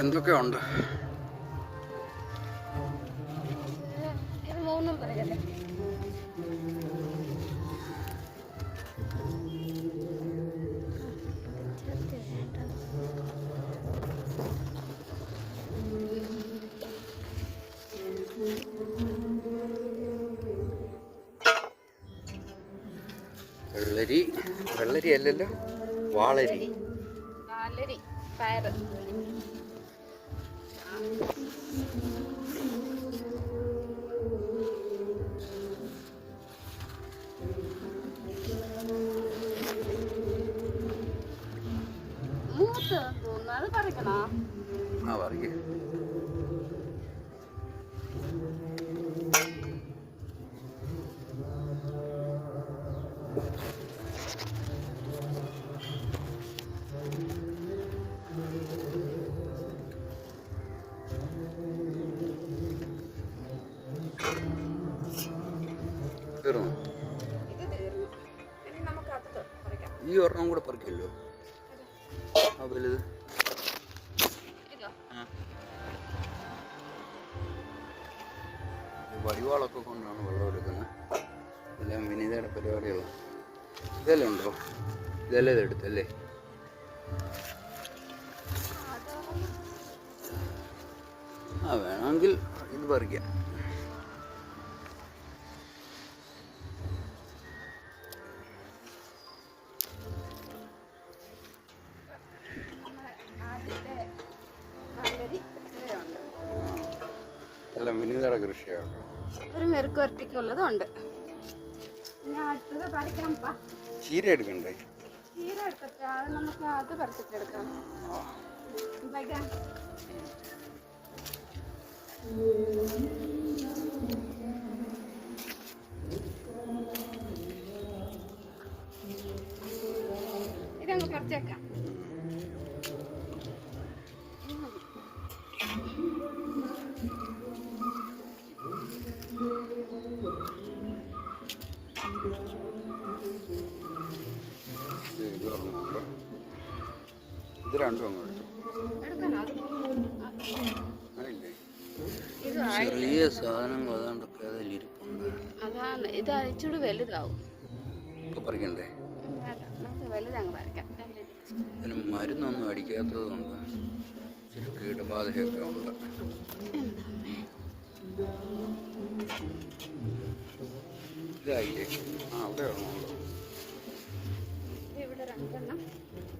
എന്തൊക്കെ ഉണ്ട് മൂന്നും പറയല്ലേ വെള്ളരി. വെള്ളരി അല്ലല്ലോ വാളരി. വാളരി പയറ്. മൂത്ത് തോന്നുന്നു. അത് പറിക്കണോ? ആ പറയേ ഈ ഒരെണ്ണം കൂടെ പറിക്കല്ലോ. ആ വലുത് വടിവാളൊക്കെ കൊണ്ടാണ് വെള്ളം എടുക്കുന്നത്. എല്ലാം വിനീതയുടെ പരിപാടികളാണ് ഇതെല്ലാം ഉണ്ടോ? ഇതെല്ലാം ഇതെടുത്തല്ലേ ആ വേണമെങ്കിൽ ഇത് പറിക്കാം. ഒരു മെറുക്ക് വരട്ടിക്കുള്ളതും ഉണ്ട്. ഇനി പാ. ചീര എടുക്കണ്ടേ? ചീര എടുത്തിട്ട് അത് നമുക്ക് അത് പറിച്ചിട്ടെടുക്കാം ഇതങ്ങ് പറിച്ചേക്കാം ഇത് ഇത് ഒരെണ്ണമുണ്ട്. ഇത് രണ്ടും അങ്ങ് എടുത്തു. എടുക്കണോ അത് അതില്ലേ? ഇത് ചെറിയ സാധനങ്ങൾ ഏതാണ്ടൊക്കെ അതിലിരിപ്പുണ്ട് അതാണ്. ഇത് അയച്ചുകൂടി വലുതാവും. ഇപ്പൊ പറിക്കണ്ടേ? ഇതിന് മരുന്നൊന്നും അടിക്കാത്തതുകൊണ്ട് ഇച്ചിരി കീടബാധയൊക്കെ ഉണ്ട്. ഇതായില്ലേ? ആ അവിടെ ഒരെണ്ണമുണ്ട് ഇവിടെ രണ്ടെണ്ണം.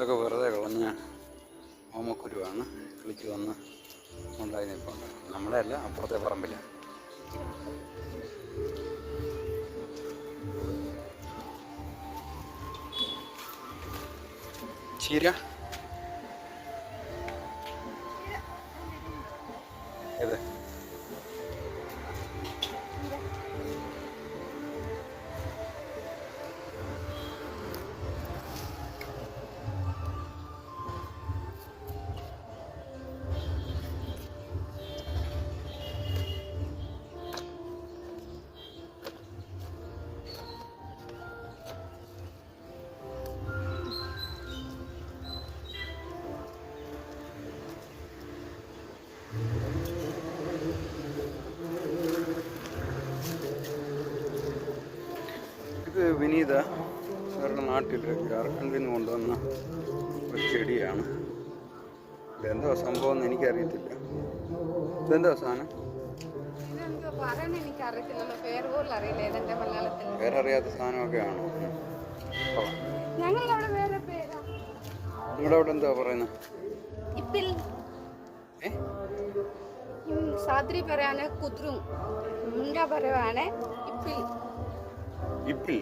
ഇതൊക്കെ വെറുതെ കളഞ്ഞ ഓമക്കുരുവാണ്. കിളിച്ച് വന്ന് ഉണ്ടായി നിൽപ്പുണ്ട്. നമ്മുടെ അല്ല അപ്പുറത്തെ പറമ്പില്ല ചീര. ഏത്? വിനീത അവരുടെ നാട്ടിൽ ജാർഖണ്ഡിൽ നിന്ന് കൊണ്ടുവന്ന ഒരു ചെടിയാണ്. ഇതെന്തോ സംഭവം എന്ന് എനിക്കറിയത്തില്ല. ഇതെന്തോ സാധനം? പേരറിയാത്ത സാധനമൊക്കെയാണ് ഓ, അവിടെ നിങ്ങളുടെ എന്താ പറയുന്നത് സാദ്രി പറയാണ് കുദ്രും. മുണ്ട പറയുവാണ് ഇപ്പിൽ. ഇപ്പിൽ?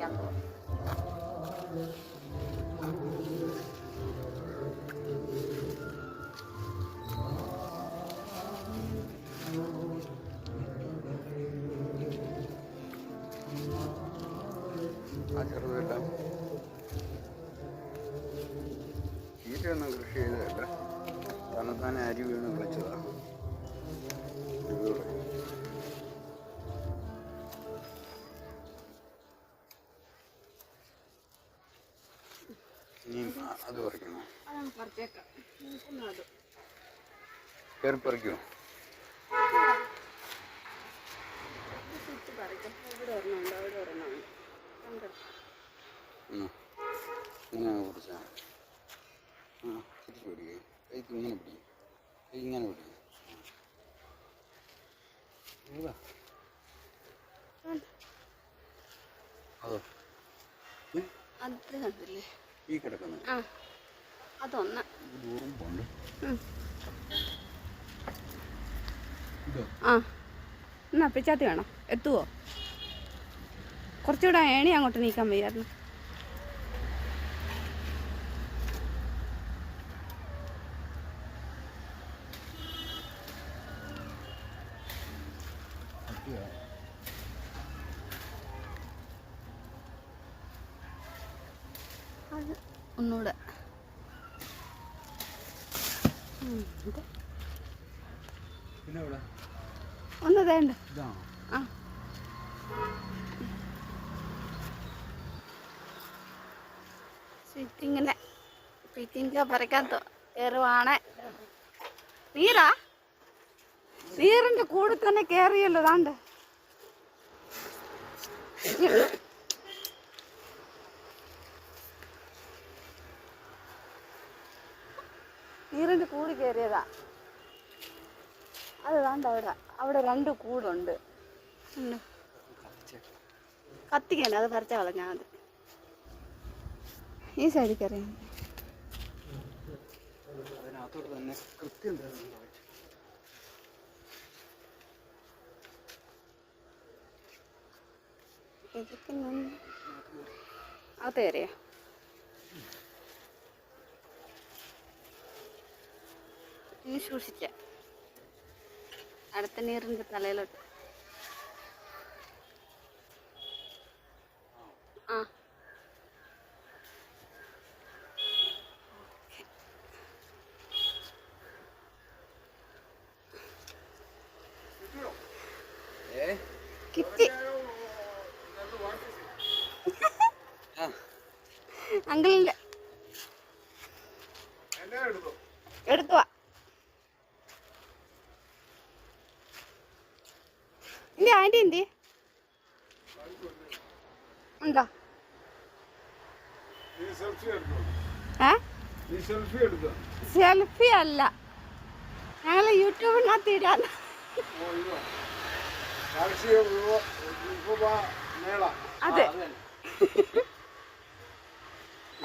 പറിക്കാൻ പോകും ആ കൃഷി ചെയ്തതല്ല. തന്നെത്താനെ അരി വീണ് കളിച്ചതാ ഇനിയും അത് പറിക്കണോ? കയറി പറിക്കുമോ ഇങ്ങനെ പിടിച്ചാൽ ആ തിരിച്ച് പിടിക്കുക കൈക്ക് ഇങ്ങനെ പിടിക്കും. ഇങ്ങനെ പിടിക്കും ഏതാ അതോ ഏ? അത് കണ്ടില്ലേ ഈ കിടക്കുന്നത്. അതൊന്ന്. ആ എന്നാ പിച്ചാത്തി വേണം. എത്തുവോ? കുറച്ചുകൂടെ ഏണി അങ്ങോട്ട് നീക്കാൻ വയ്യായിരുന്നു. പട്ടിയോ ഒന്നുകൂടെ. ഒന്ന് വേണ്ട ആ. ഇങ്ങനെ പിക്കിങ്ക പറിക്കാത്ത കയറുവാണ് നീറാ? നീറിന്റെ കൂടെ തന്നെ കേറിയല്ലോ താണ്ട് കൂട് കയറിയതാ. അത് വേണ്ട അവിടെ. അവിടെ രണ്ട് കൂടുണ്ട്. കത്തിക്കണ്ട അത് പറിച്ച കളഞ്ഞാ മതി. ഈ സൈഡിൽ കയറി അതിനകത്തോട്ട് തന്നെ കൃത്യം അകത്ത് കയറിയോ? ഇനി സൂക്ഷിച്ച അടുത്ത നീറിന്റെ തലയിലോട്ട്. ഇന്റെ ആന്റി എന്തി? ഉണ്ടോ? സെൽഫി അല്ല. ഞങ്ങൾ യൂട്യൂബിനകത്ത് ഇടാൻ. അതെ.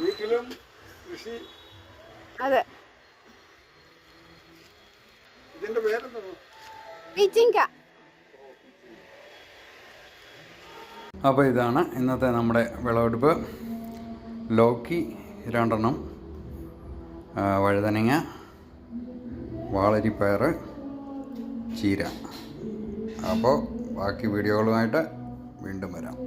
വീട്ടിലും കൃഷി. അതെ. ഇതിന്റെ പേരെന്താ? പിച്ചിങ്ക. അപ്പോൾ ഇതാണ് ഇന്നത്തെ നമ്മുടെ വിളവെടുപ്പ്. ലോക്കി രണ്ടെണ്ണം വഴുതനങ്ങ വാളരിപ്പയർ ചീര. അപ്പോൾ ബാക്കി വീഡിയോകളുമായിട്ട് വീണ്ടും വരാം.